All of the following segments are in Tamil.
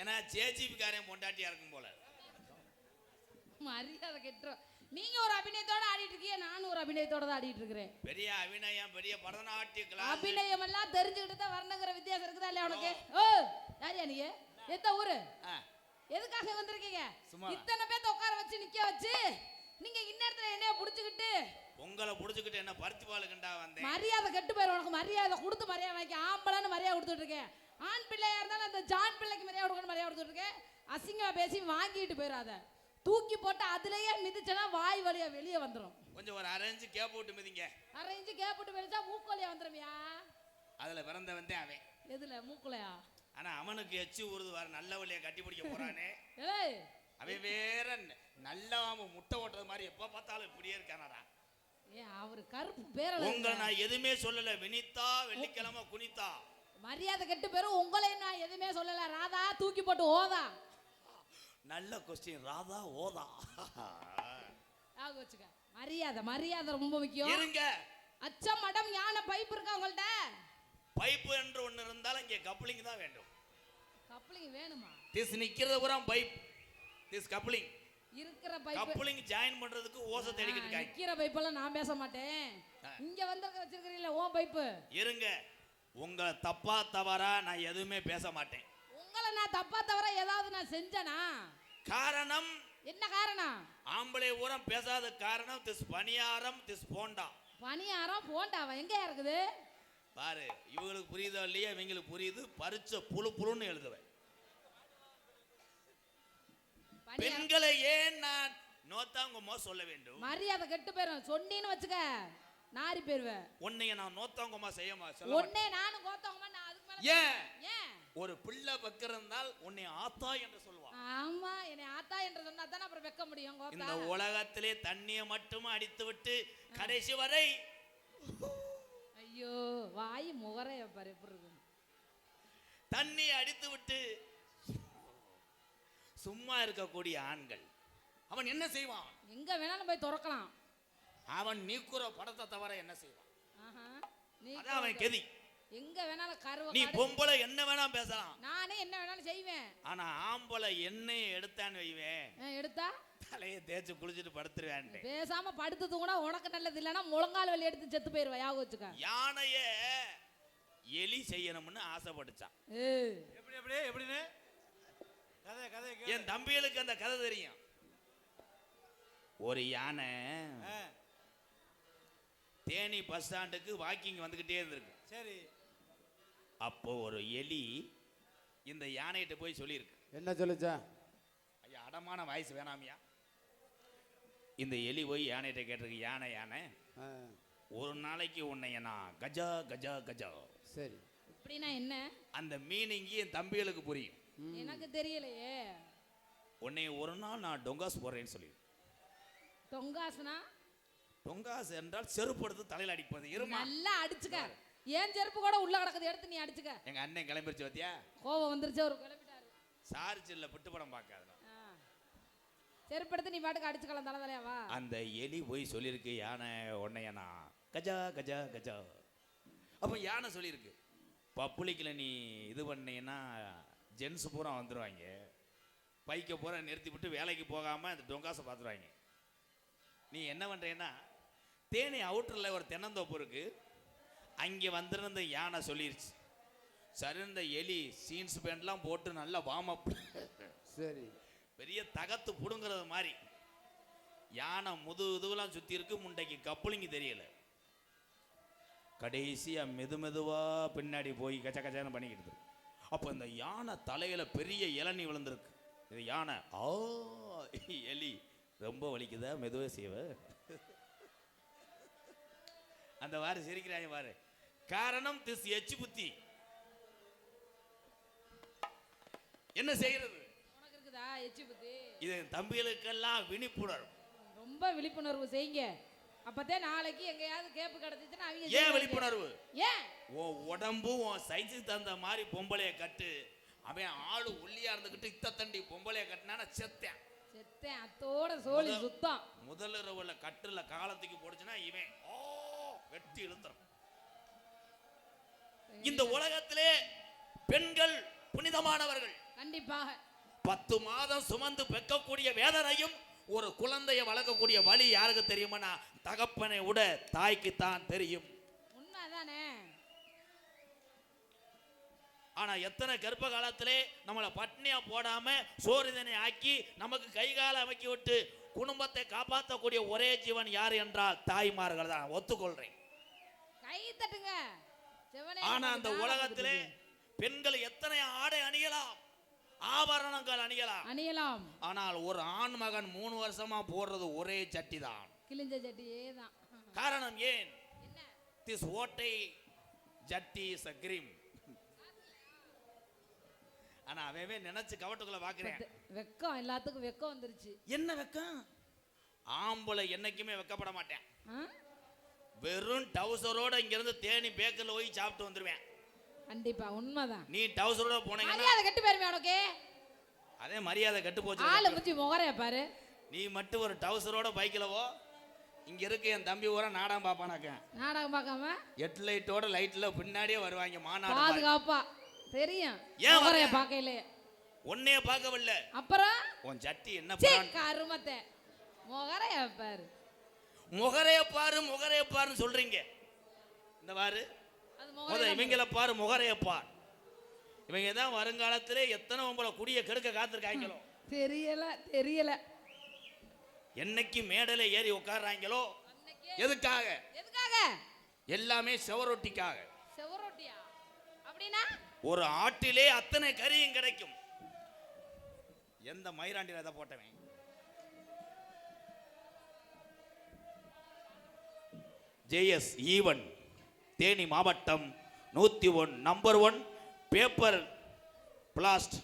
ஏன்னா ஜேஜிபிக்காரன் பொண்டாட்டியா இருக்கும் போல. மரியாதை கெட்டுரும். நீங்க ஒரு அபிநயத்தோட ஆடிட்டு இருக்கீங்க நானும் ஒரு அபிநயத்தோட தான் ஆடிட்டு இருக்கிறேன். பெரிய அபிநயம் பெரிய பரதநாட்டிய கிளாஸ் அபிநயம் எல்லாம் தெரிஞ்சுக்கிட்டு தான் வரணுங்கிற வித்தியாசம் இருக்குதா இல்லையா உனக்கு? ஓ. யாரியா நீங்க எத்த ஊரு? எதுக்காக வந்திருக்கீங்க. இத்தனை பேத்த உட்கார வச்சு நிக்க வச்சு நீங்க இந்நேரத்துல என்னைய புடிச்சுக்கிட்டு உங்களை புடிச்சுக்கிட்டு என்ன பருத்தி பாலுக்குண்டா வந்தேன். மரியாதை கெட்டு போயிரும் உனக்கு. மரியாதை கொடுத்து மரியாதை வாங்கி ஆம்பளைன்னு மரியாதை கொடுத்துட்டு இருக்கேன். ஆண் பிள்ளையா இருந்தாலும் அந்த ஜான் பிள்ளைக்கு மரியாதை கொடுக்கணும் மரியாதை கொடுத்துட்டு இருக்கேன் அசிங்கமா பேசி வாங்கிட்டு போயிடாத தூக்கி போட்டு அதுலயே மிதிச்சனா வாய் வழியா வெளியே வந்துரும். கொஞ்சம் ஒரு அரைஞ்சு கேப் விட்டு மிதிங்க. அரைஞ்சு கேப்பிட்டு வெளிச்சா மூக்கோலியா வந்துருமியா? அதுல பிறந்த வந்தேன் அவன். எதுல மூக்குலையா ஆனா அவனுக்கு எச்சி ஊறுது வர நல்ல வழியை கட்டி பிடிக்க போறானே. ஏய்! அவன் வேற நல்லவாம முட்டை ஓட்டுறது மாதிரி எப்ப பார்த்தாலும் இப்படியே இருக்கானடா. ஏ அவர் கருப்பு பேரல உங்களை நான் எதுவுமே சொல்லல. வினிதா வெள்ளிக்கிழமை குனிதா. மரியாதை கெட்டு பேரும் உங்களை நான் எதுவுமே சொல்லல. ராதா தூக்கி போட்டு ஓதா. நல்ல கொஸ்டின் ராதா ஓதா. ஞாபகம் வச்சுக்க. மரியாதை மரியாதை ரொம்ப முக்கியம். இருங்க. அச்சம் மடம் யானை பைப் இருக்கா உங்கள்ட்ட? பைப்பு என்று ஒண்ணு இருந்தாலும் இங்க கப்ளிங் தான் வேண்டும். கப்ளிங் வேணுமா? திஸ் நிக்கிறது பூரா பைப். திஸ் கப்ளிங் இருக்கிற பைப் கப்ளிங் ஜாயின் பண்றதுக்கு ஓசை தேடிக்கிட்டு இருக்காங்க. நிக்கிற பைப்பெல்லாம் நான் பேச மாட்டேன். இங்க வந்திருக்க வச்சிருக்கிறீங்களா ஓ பைப்பு. இருங்க. உங்களை தப்பா தவறா நான் எதுவுமே பேச மாட்டேன். உங்களை நான் தப்பா தவிர ஏதாவது நான் செஞ்சனா? காரணம் என்ன காரணம்? ஆம்பளை ஊரம் பேசாத காரணம் திஸ் பணியாரம் திஸ் போண்டா. பணியாரம் போண்டாவா? எங்க இருக்குது பாரு இவங்களுக்கு புரியுதோ இல்லையா இவங்களுக்கு புரியுது. பரிச்ச புழு புழுன்னு எழுதுவேன். பெண்களை ஏன் நான் நோத்தாங்கமோ சொல்ல வேண்டும். மரியாதை கெட்டு போயிரும். சொன்னீன்னு வச்சுக்க. நாரி போயிருவேன் உன்னைய நான் நோத்தாங்கம்மா செய்யமா. ஒன்னே நானும் கோத்தவங்க நான் அதுக்கு மேல ஏன்? ஏன்? ஒரு பிள்ளை பக்கிருந்தால் உன்னை ஆத்தா என்று சொல்லுவான். ஆமா என்னை ஆத்தா என்று சொன்னா தானே அப்புறம் வைக்க முடியும் இந்த உலகத்திலே தண்ணியை மட்டும் அடித்து விட்டு கடைசி வரை. ஐயோ வாய் முகரைய பாரு எப்படி இருக்கு தண்ணியை அடித்து விட்டு சும்மா இருக்கக்கூடிய ஆண்கள். அவன் என்ன செய்வான்? எங்க வேணாலும் போய் திறக்கலாம். அவன் நீக்குற படத்தை தவிர என்ன செய்வான்? ஆஹா. நீ அதான் அவன் கெதி. எங்க வேணாலும் கருவ நீ கடு- பொம்பளை என்ன வேணா பேசலாம். நானே என்ன வேணாலும் செய்வேன். ஆனா ஆம்பளை எண்ணெயை எடுத்தான்னு வைவேன். எடுத்தா? தலையை தேய்ச்சு குளிச்சுட்டு படுத்துருவேன் பேசாம படுத்து தூங்கினா உனக்கு நல்லது இல்லைன்னா முழங்கால் வலி எடுத்து செத்து போயிருவா யாக வச்சுக்க. யானைய எலி செய்யணும்னு ஆசைப்பட்டுச்சான். ஏய், எப்படி எப்படி எப்படின்னு? கதை கதை கேளு. என் தம்பிகளுக்கு அந்த கதை தெரியும். ஒரு யானை தேனி பஸ் ஸ்டாண்டுக்கு வாக்கிங் வந்துகிட்டே இருந்திருக்கு. சரி. அப்போ ஒரு எலி இந்த யானைகிட்ட போய் சொல்லியிருக்கு. என்ன சொல்லுச்சா? ஐயா அடமான வாய்ஸ் வேணாமியா? இந்த எலி போய் யானைகிட்ட கேட்டிருக்கு யானை யானை ஒரு நாளைக்கு உன்னைய நான் கஜா கஜா கஜா. சரி. இப்படின்னா என்ன? அந்த மீனிங்கி என் தம்பிகளுக்கு புரியும். எனக்கு தெரியலையே. உன்னை ஒரு நாள் நான் டொங்காஸ் போடுறேன்னு சொல்லி தொங்காசுனா டொங்காஸ் என்றால் செருப்பு எடுத்து தலையில் அடிப்பது. இருமா? நல்லா அடிச்சுக்க. ஏன் செருப்பு கூட உள்ள கிடக்குது? எடுத்து நீ அடிச்சுக்க. எங்க அண்ணன் கிளம்பிருச்சு பார்த்தியா கோவம் வந்துருச்சு அவர் கிளம்பிட்டாரு. சார்ஜ் இல்ல விட்டு படம் பார்க்காத. செருப்பு எடுத்து நீ பாட்டுக்கு அடிச்சுக்கலாம் தலை தலையா வா. அந்த எலி போய் சொல்லியிருக்கு யானை உன்னைய நான் கஜா கஜா கஜா. அப்போ யானை சொல்லியிருக்கு பப்புளிக்கில் நீ இது பண்ணீங்கன்னா ஜென்ஸ் பூரா வந்துடுவாங்க பைக்கை பூரா நிறுத்தி விட்டு வேலைக்கு போகாமல் அந்த டொங்காசை பார்த்துருவாங்க. நீ என்ன பண்ணுறேன்னா தேனி அவுட்டரில் ஒரு தென்னந்தோப்பு இருக்கு. அங்கே வந்திருந்த யானை சொல்லிருச்சு. சரி இந்த எலி சீன்ஸ் பேண்ட்லாம் போட்டு நல்லா வார்ம் அப் சரி. பெரிய தகத்து புடுங்கிறது மாதிரி. யானை முது இதுவெல்லாம் சுற்றி இருக்கு முண்டைக்கு கப்புளிங்க தெரியல. கடைசியா மெது மெதுவா பின்னாடி போய் கச்ச கச்சன்னு பண்ணிக்கிட்டு அப்போ இந்த யானை தலையில பெரிய இளநீ விழுந்திருக்கு. இது யானை. ஆ எலி. ரொம்ப வலிக்குதா? மெதுவாக செய்வ. அந்த வாரு சிரிக்கிறாங்க பாரு. காரணம் திஸ் எச்சு புத்தி. என்ன செய்யறது? இருக்குதா எச்சி புத்தி? இது தம்பிகளுக்கெல்லாம் விழிப்புணர்வு. ரொம்ப விழிப்புணர்வு செய்யுங்க. அப்பதான் நாளைக்கு எங்கேயாவது கேப்பு கிடைச்சிச்சுன்னா அவங்க ஏன். விழிப்புணர்வு? ஏன்? உன் உடம்பு உன் சைஸுக்கு தகுந்த மாதிரி பொம்பளைய கட்டு. அவன் ஆளு ஒல்லியா இருந்துகிட்டு இத்த தண்டி பொம்பளைய கட்டினான செத்தேன். செத்தேன். அத்தோட சோழி சுத்தம். முதல் இரவுல கட்டுல காலத்துக்கு போடுச்சுன்னா இவன் ஓ வெட்டி இழுத்துறான் இந்த உலகத்திலே பெண்கள் புனிதமானவர்கள். கண்டிப்பாக. பத்து மாதம் சுமந்து பெக்கக்கூடிய வேதனையும் ஒரு குழந்தையை வளர்க்கக்கூடிய வழி யாருக்கு தெரியுமானா? தகப்பனை விட தாய்க்கு தான் தெரியும் ஆனா எத்தனை கர்ப்ப காலத்திலே நம்மளை பட்னியா போடாம சோறுதனை ஆக்கி நமக்கு கை கால அமைக்கி விட்டு குடும்பத்தை காப்பாற்றக்கூடிய ஒரே ஜீவன் யார் என்றால் தாய்மார்கள் தான் ஒத்துக்கொள்றேன். கை தட்டுங்க. ஆனா அந்த உலகத்திலே. பெண்கள் எத்தனை ஆடை அணியலாம்? ஆபரணங்கள் அணியலாம். அணியலாம். ஆனால் ஒரு ஆண் மகன் மூணு வருஷமா போடுறது ஒரே சட்டி தான் கிழிஞ்ச சட்டியே தான் காரணம் ஏன்? திஸ் ஓட்டை ஜட்டி இஸ் அ கிரீம் ஆனா அவன் நினைச்சு கவட்டுக்குள்ள பாக்குறேன். வெக்கம் எல்லாத்துக்கும் வெக்கம் வந்துருச்சு. என்ன வெக்கம்? ஆம்பளை என்னைக்குமே வெக்கப்பட மாட்டேன்? வெறும் டவுசரோட இங்க இருந்து தேனி பேக்கர்ல போய் சாப்பிட்டு வந்துருவேன். கண்டிப்பா உண்மைதான். நீ டவுசரோட போனீங்கன்னா மரியாதை கெட்டு போயிருமே உனக்கு? அதே மரியாதை கெட்டு ஆளு போச்சு முச்சி முகரைய பாரு. நீ மட்டும் ஒரு டவுசரோட பைக்கிலவோ இங்க இருக்க என் தம்பி ஊரா நாடகம் பாப்பானாக்க நாடகம் பார்க்காம? எட் லைட்டோட லைட்ல பின்னாடியே வருவாங்க மாநாடு மாதிரி. பாதுகாப்பா. தெரியும். ஏன் முகரைய வரேன்? பார்க்கல உன்னைய பார்க்கவில்லை. அப்புறம்? உன் சட்டி என்ன சீ பிராண்ட்? கருமத்தை. முகரைய பாரு. முகரைய பாரு முகரைய பாருன்னு சொல்றீங்க. இந்த பாரு. இவங்கள பாரு முகரைய பார். இவங்க தான் வருங்காலத்திலே எத்தனை உங்களை குடிய கெடுக்க காத்திருக்காங்களோ? தெரியல தெரியல. என்னைக்கு மேடையில ஏறி உட்கார்றாங்களோ? எதுக்காக? எதுக்காக? எல்லாமே செவரொட்டிக்காக. செவரொட்டியா? அப்படின்னா? ஒரு ஆட்டிலே அத்தனை கறியும் கிடைக்கும். எந்த மயிராண்டில அதை போட்டவன்? ஜேஎஸ் ஈவன் தேனி மாவட்டம் நூற்றி one number one paper blast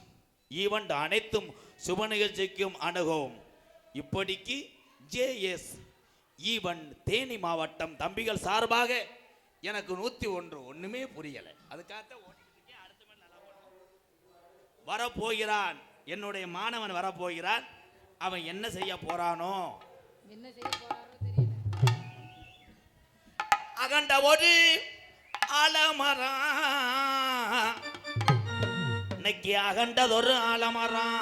event அனைத்தும் சுப நிகழ்ச்சிக்கும் அணுகவும். இப்படிக்கு ஜேஎஸ் ஈவன் தேனி மாவட்டம் தம்பிகள் சார்பாக எனக்கு நூற்றி ஒன்று ஒன்றுமே புரியலை. அதுக்காக வரப்போகிறான். என்னுடைய மாணவன் வரப்போகிறான். அவன் என்ன செய்ய போறானோ? என்ன செய்ய போறான்? அகண்ட ஒரு ஆலமரம் இன்னைக்கு அகண்டதொரு ஆலமரம்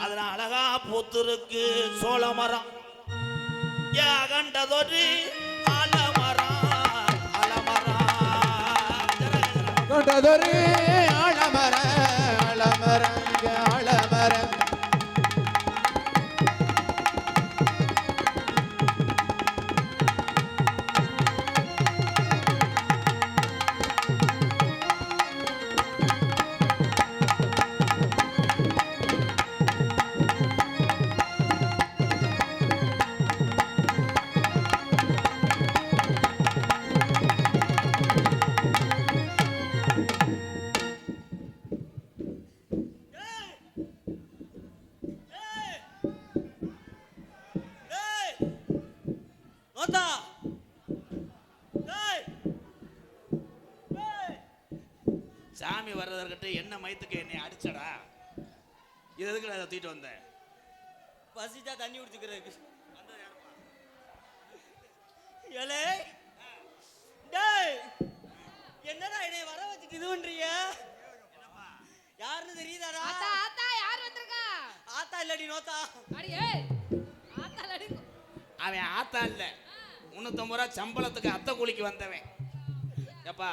அதுல அழகா பூத்திருக்கு சோழ மரம் அகண்டதொரு ஆலமரம் ஆலமரம் அகண்டதொரு நோத்தா. அடி. அவன் ஆத்தா இல்ல. முன்னூத்தம்பது ரூபா சம்பளத்துக்கு அத்தை கூலிக்கு வந்தவன். எப்பா?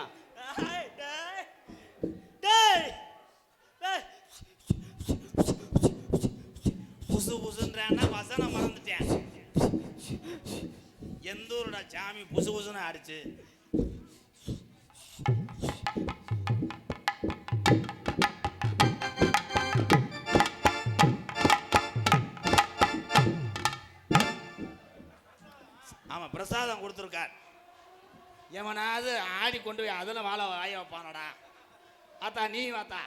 புசு புசுன்றான்னா வசனம் மறந்துட்டேன். எந்த ஊருடா சாமி புசு புசுன்னு அடிச்சு? கொடுத்துருக்கார். எவனாவது ஆடி கொண்டு போய் அதில் வாழ வாய வைப்பானடா. ஆத்தா நீ வாத்தா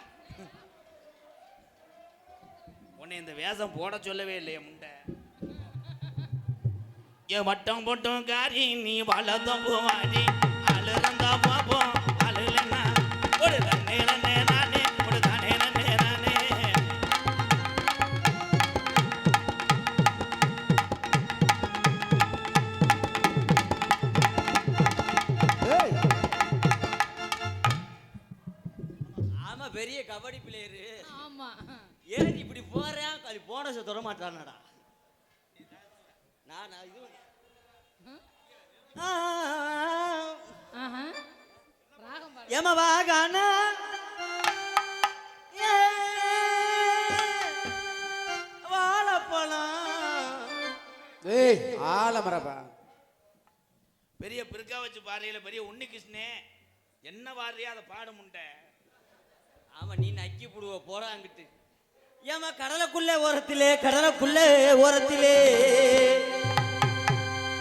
உன்னை இந்த வேஷம் போட சொல்லவே இல்லையே முண்டை. என் வட்டம் போட்டும் காரி நீ வளர்ந்தோம் போவாடி போனஸை தொட மாட்டானடா நான் நான் இது ஆ, ஆஹா. ராகம் பாடு. எமவாகானா ஏ, வாழைப்பழம். ஏய் ஆலமரப்பா பெரிய பிற்கா வச்சு பாறையில பெரிய உன்னி கிருஷ்ணே. என்ன பாடுறியா அதை பாட முண்டை. ஆமா நீ நக்கி புடுவ போறாங்கிட்டு ஏமா கடலுக்குள்ளே ஓரத்திலே கடலுக்குள்ளே ஓரத்திலே.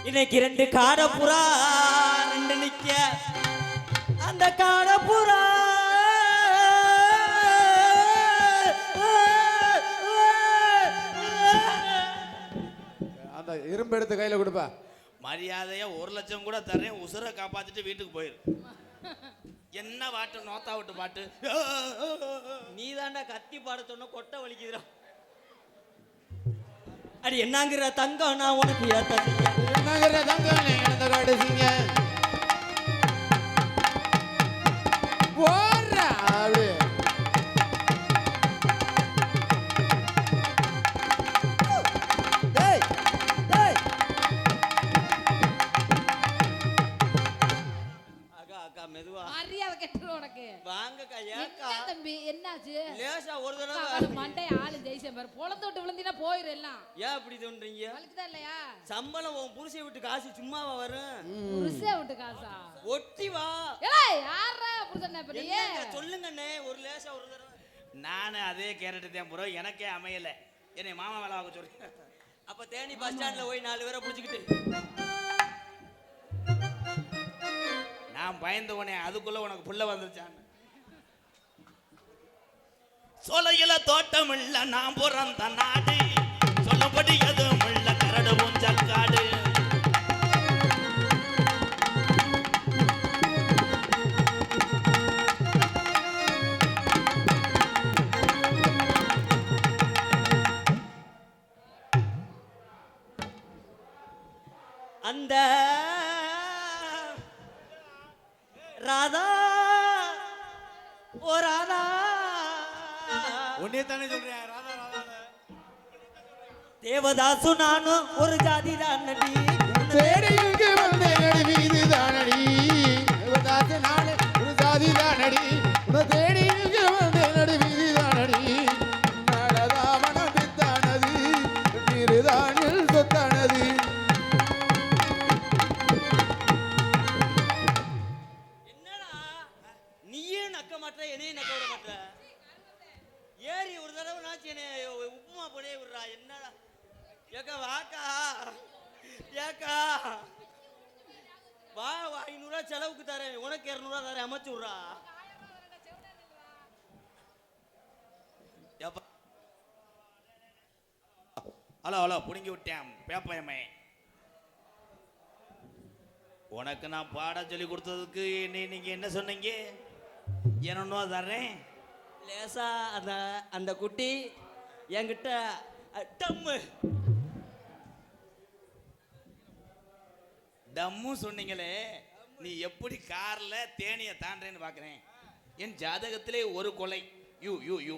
இன்னைக்கு ரெண்டு காடப்புறா ரெண்டு நிக்க அந்த காடப்புறா அந்த இரும்பு எடுத்து கையில கொடுப்பா. மரியாதையா ஒரு லட்சம் கூட தரேன் உசுரை காப்பாத்திட்டு வீட்டுக்கு போயிரு. என்ன பாட்டு? நோத்தா விட்டு பாட்டு. நீ தாண்டா கத்தி பாட சொன்ன கொட்டை வலிக்குதுடா. அடி என்னங்கிற தங்கம் நான் உனக்கு ஏத்த சம்பளம் உன் புருஷை விட்டு காசு சும்மாவா வரும்? புருஷே விட்டு காசா? ஒட்டி வா. ஏய் யாரா புருஷன் இப்ப நீ என்னங்க? சொல்லுங்கண்ணே ஒரு லேசா ஒரு தடவை. நானும் அதே கேரட்டு தான் ப்ரோ எனக்கே அமையல. என்னை மாமா வேலை வாங்க சொல்றேன் அப்ப தேனி பஸ் ஸ்டாண்ட்ல போய் நாலு பேரை புடிச்சுக்கிட்டு. நான் பயந்து உடனே அதுக்குள்ள உனக்கு புள்ள வந்துருச்சான்னு சொலையில தோட்டம் இல்ல நான் பிறந்த நாடு. தேவதாசு நானும் ஒரு ஜாதி தான் நடி தேடி இங்கு வந்த நடி வீதி தானடி. ஒரு சாதி தானடி. உன தேடி இங்கு வந்த நடி வீதி தானடி. திருதானில் சொத்தானது. என்னடா? நீயே நக்க மாட்ட என்னையும் நக்க விட மாட்ட ஏறி ஒரு தடவை நாச்சு என்னைய உப்புமா பண்ணி விடுறா என்னடா? ஏக்கா வாக்கா. ஏக்கா. வா ஐநூறுரூவா செலவுக்கு தரேன். உனக்கு இரநூறுவா தரேன். அமைச்சு விட்றா. எப்ப- ஹலோ ஹலோ புடுங்கி விட்டேன். பேப்பயமே உனக்கு நான் பாடம் சொல்லி கொடுத்ததுக்கு நீ நீங்க என்ன சொன்னீங்க? இரநூறுவா தர்றேன். லேசா அந்த அந்த குட்டி என்கிட்ட டம்மு டம்மு சொன்னீங்களே நீ எப்படி கார்ல தேனியை தாண்டேன்னு பார்க்குறேன் என் ஜாதகத்திலே ஒரு கொலை. யூ யூ யூ.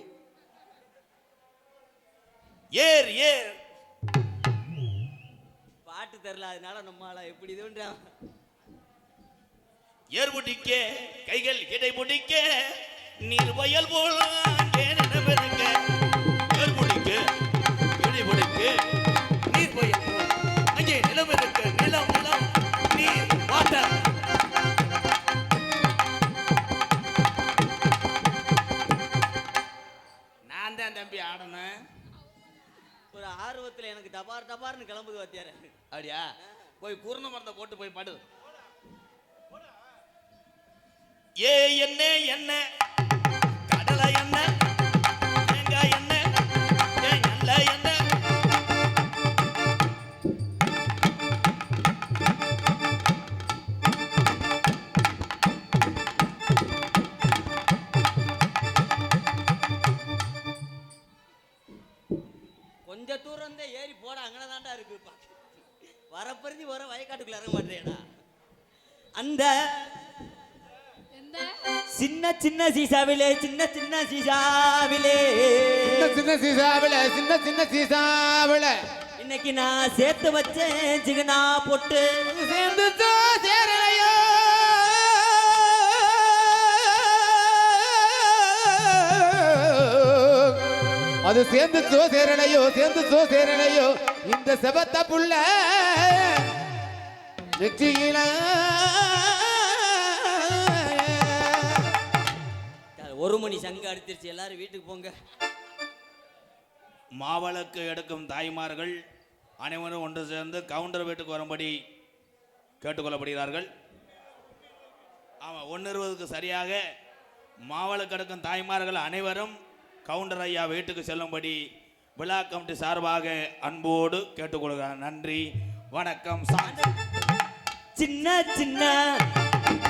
ஏர் ஏர் பாட்டு தெரில அதனால நம்மளால எப்படி இதுன்றான் ஏர் பிடிக்க கைகள் இடை பிடிக்க நீர் வயல் போல் அங்கே நிலமிருக்க ஏர் பிடிக்க இடை பிடிக்க நீர் வயல் ஆடணும். ஒரு ஆர்வத்துல எனக்கு டபார் டபார்னு கிளம்புது வாத்தியார் அப்படியா? போய் குருண மரத்தை போட்டு போய் படு. ஏ என்ன என்ன? கடலை என்ன? தேங்காய் என்ன? நல்ல என்ன சின்ன சீசாவிலே சின்ன சின்ன சீசாவிலே. சின்ன சின்ன சீசாவில சின்ன சின்ன சீசாவில. இன்னைக்கு நான் சேர்த்து வச்சேன் சிகனா பொட்டு. சேர்ந்து சேரலையோ? அது சேர்ந்து சோ சேரலையோ சேர்ந்து சோ சேரலையோ? இந்த செபத்த புள்ள வெற்றியில ஒரு மணி சங்கு அடிச்சிருச்சு எல்லாரும் வீட்டுக்கு போங்க. மாவிளக்கு எடுக்கும் தாய்மார்கள் அனைவரும் ஒன்று சேர்ந்து கவுண்டர் வீட்டுக்கு வரும்படி கேட்டுக்கொள்ளப்படுகிறார்கள். ஆமாம் ஒன்று இருபதுக்கு சரியாக மாவிளக்கு எடுக்கும் தாய்மார்கள் அனைவரும் கவுண்டர் ஐயா வீட்டுக்கு செல்லும்படி விழா கமிட்டி சார்பாக அன்போடு கேட்டுக்கொள்கிறார் நன்றி வணக்கம் சின்ன சின்ன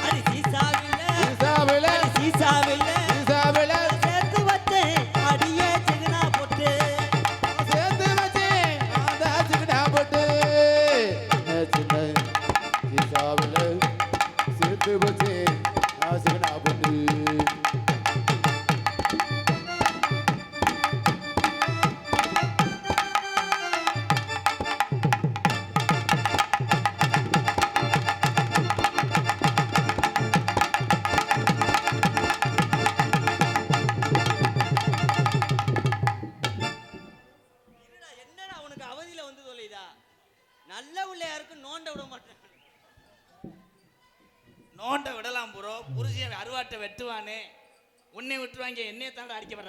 அடி சீசாவில சீசாவில அடி சீசாவில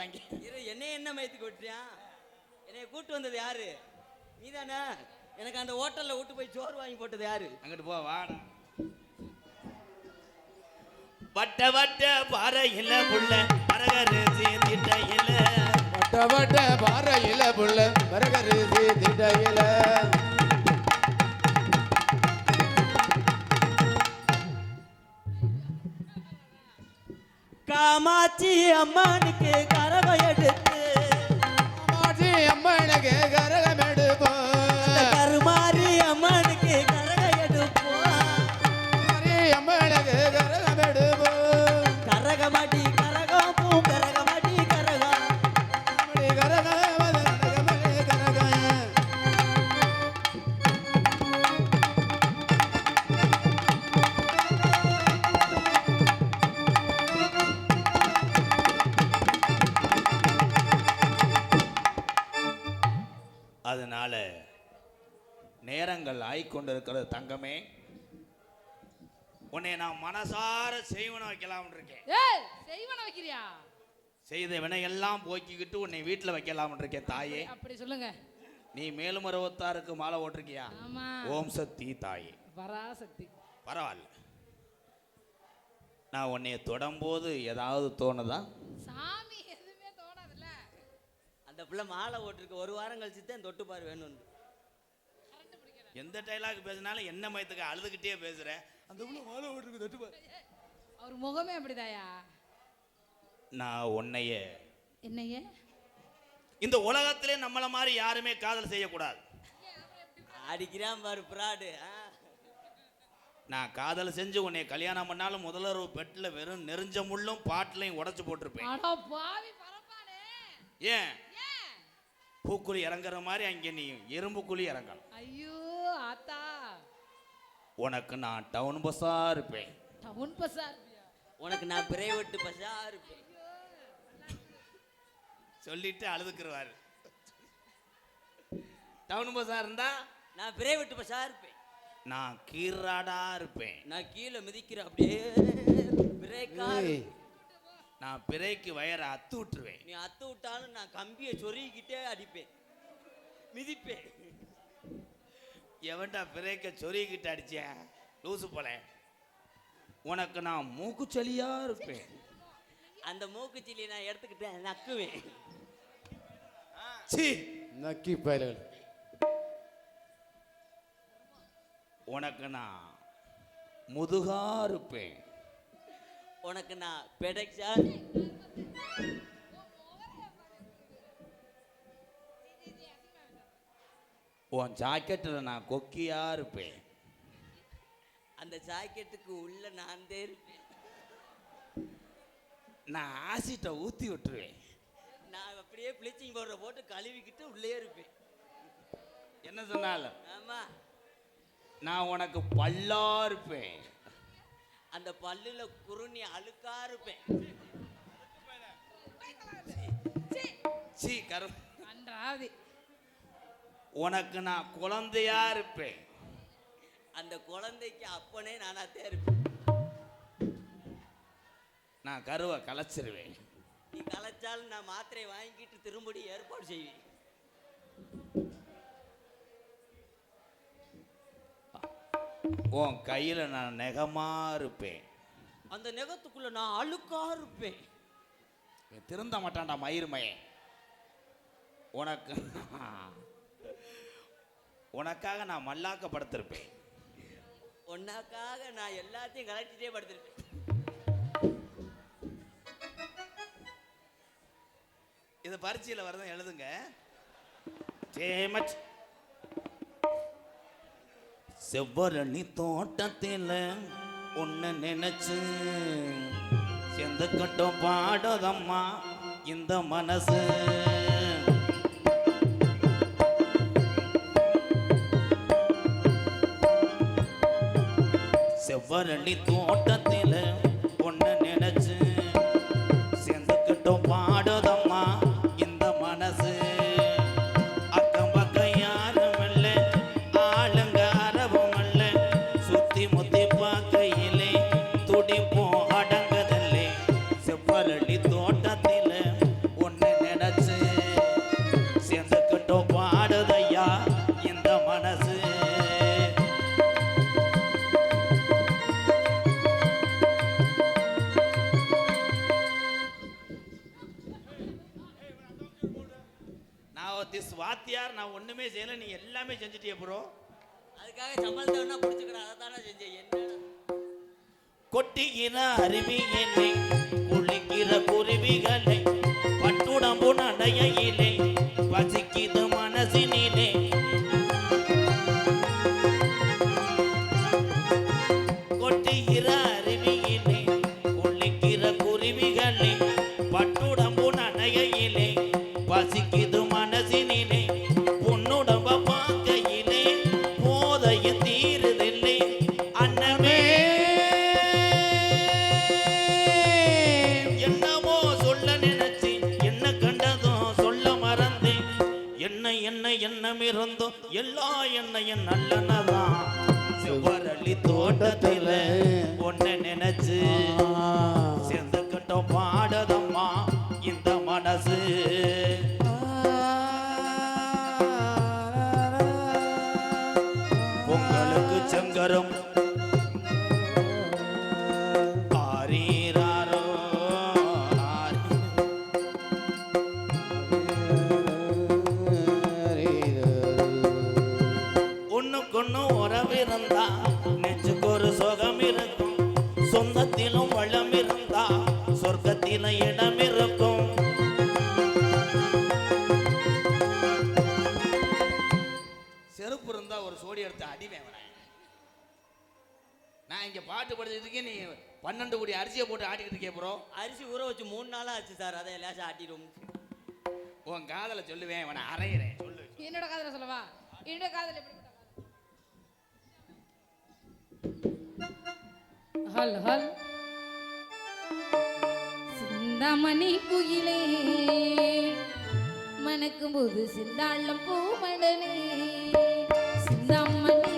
அடிக்கப்படுறாங்க இரு என்னை என்ன மயத்துக்கு விட்டுறியா என்னைய கூட்டு வந்தது யாரு? நீதானே? எனக்கு அந்த ஹோட்டல்ல விட்டு போய் சோறு வாங்கி போட்டது யாரு? அங்கிட்டு போ வாடா. வட்ட வட்ட பாறையில புள்ள அரகரு சேர்ந்திட்ட இல்ல வட்ட வட்ட பாறையில புள்ள வரகரிசி திட்டையில காமாட்சி அம்மானுக்கு கர உன்னை நான் மனசார செய்வன வைக்கலாம்னு இருக்கேன். ஏய் செய்வன வைக்கிறியா? செய்த வினையெல்லாம் போக்கிக்கிட்டு உன்னை வீட்டில் வைக்கலாம்னு இருக்கேன் தாயே. அப்படி சொல்லுங்க. நீ மேலும் அறுபத்தாறுக்கு மாலை ஓட்டிருக்கியா? ஆமா. ஓம் சக்தி தாயே. பராசக்தி. பரவாயில்ல. நான் உன்னைய தொடும்போது ஏதாவது தோணுதா? சாமி எதுவுமே தோணாதுல்ல. அந்த பிள்ளை மாலை ஓட்டிருக்கு ஒரு வாரம் கழிச்சு தான் தொட்டு பாரு வேணும் எந்த டைலாக் பேசினாலும் என்ன மயத்துக்கு அழுதுகிட்டே பேசுற? அந்த உள்ள மாலை ஓட்டிருக்கு தொட்டு பாரு அவர் முகமே அப்படிதாயா? நான் உன்னைய. என்னைய? இந்த உலகத்திலே நம்மள மாதிரி யாருமே காதல் செய்யக்கூடாது. அடிக்கிறான் பாரு பிராடு. நான் காதல் செஞ்சு உன்னை கல்யாணம் பண்ணாலும் முதல்ல பெட்டில் வெறும் நெருஞ்ச முள்ளும் பாட்டிலையும் உடைச்சு போட்டிருப்பேன். அட பாவி பரப்பானே. ஏன்? பூக்குழி இறங்குற மாதிரி அங்கே நீ எறும்பு குழி இறங்கணும். ஐயோ ஆத்தா. உனக்கு நான் டவுன் பஸ்ஸா இருப்பேன். டவுன் பசார் உனக்கு நான் பிரைவேட் பஸ்ஸா இருப்பேன். சொல்லிட்டு அழுதுக்குருவாரு. டவுன் பஸ்ஸா இருந்தா நான் பிரைவேட் பஸ்ஸா இருப்பேன். நான் கீராடா இருப்பேன். நான் கீழே மிதிக்கிறேன் அப்படியே பிரேக்கா நான் பிறைக்கு வயரை அத்து விட்டுருவேன். நீ அத்து விட்டாலும் நான் கம்பியை சொருகிக்கிட்டே அடிப்பேன். மிதிப்பேன். எவன்டா பிரேக்க சொருகிட்டு அடிச்சேன் லூசு போல. உனக்கு நான் மூக்குச்சளியா இருப்பேன். அந்த மூக்குச்சிலி நான் எடுத்துக்கிட்டேன் நக்குவேன். சீ. நக்கி பயல்கள். உனக்கு நான் முதுகா இருப்பேன். உனக்கு நான் பெடக்ஸா உன் ஜாக்கெட்டில் நான் கொக்கியா இருப்பேன். அந்த ஜாக்கெட்டுக்கு உள்ள நான் தான் இருப்பேன். நான் ஆசிட்டை ஊற்றி விட்டுருவேன். நான் அப்படியே ப்ளீச்சிங் பவுடரை போட்டு கழுவிக்கிட்டு உள்ளே இருப்பேன். என்ன சொன்னாலும்? ஆமா. நான் உனக்கு பல்லா இருப்பேன். அந்த பல்லுல குருணி அழுக்கா இருப்பேன். சீ கரும் அன்றாவது உனக்கு நான் குழந்தையா இருப்பேன். அந்த குழந்தைக்கு அப்பனே நானாத்தான் இருப்பேன். நான் கருவை கலைச்சிருவேன். நீ கலைச்சாலும் நான் மாத்திரை வாங்கிட்டு திரும்படி ஏற்பாடு செய்வேன். உன் கையில் நான் நெகமா இருப்பேன். அந்த நெகத்துக்குள்ள நான் அழுக்கா இருப்பேன். திருந்த மாட்டான்டா மயிர்மையே உனக்கு உனக்காக நான் மல்லாக்க படுத்திருப்பேன். உன்னாக்காக நான் எல்லாத்தையும் கலட்டிட்டே படுத்திருப்பேன். இது பரீட்சையில் வரதான் எழுதுங்க. சேமச் செவ்வரணி தோட்டத்தில் ஒன்று நினைச்சு செந்து கட்டும் பாடுதம்மா இந்த மனசு. செவ்வரணி தோட்டத்தில் ஆச்சு சார்? அதை லேசா ஆட்டிடும் உன் காதல சொல்லுவேன் அவனை அரைகிறேன் சொல்லு. என்னோட காதல சொல்லவா? என்னோட காதல் காதல்? ஹல் ஹல். சிந்தாமணி குயிலே மணக்கும் போது சிந்தாளம் பூமடலே சிந்தாமணி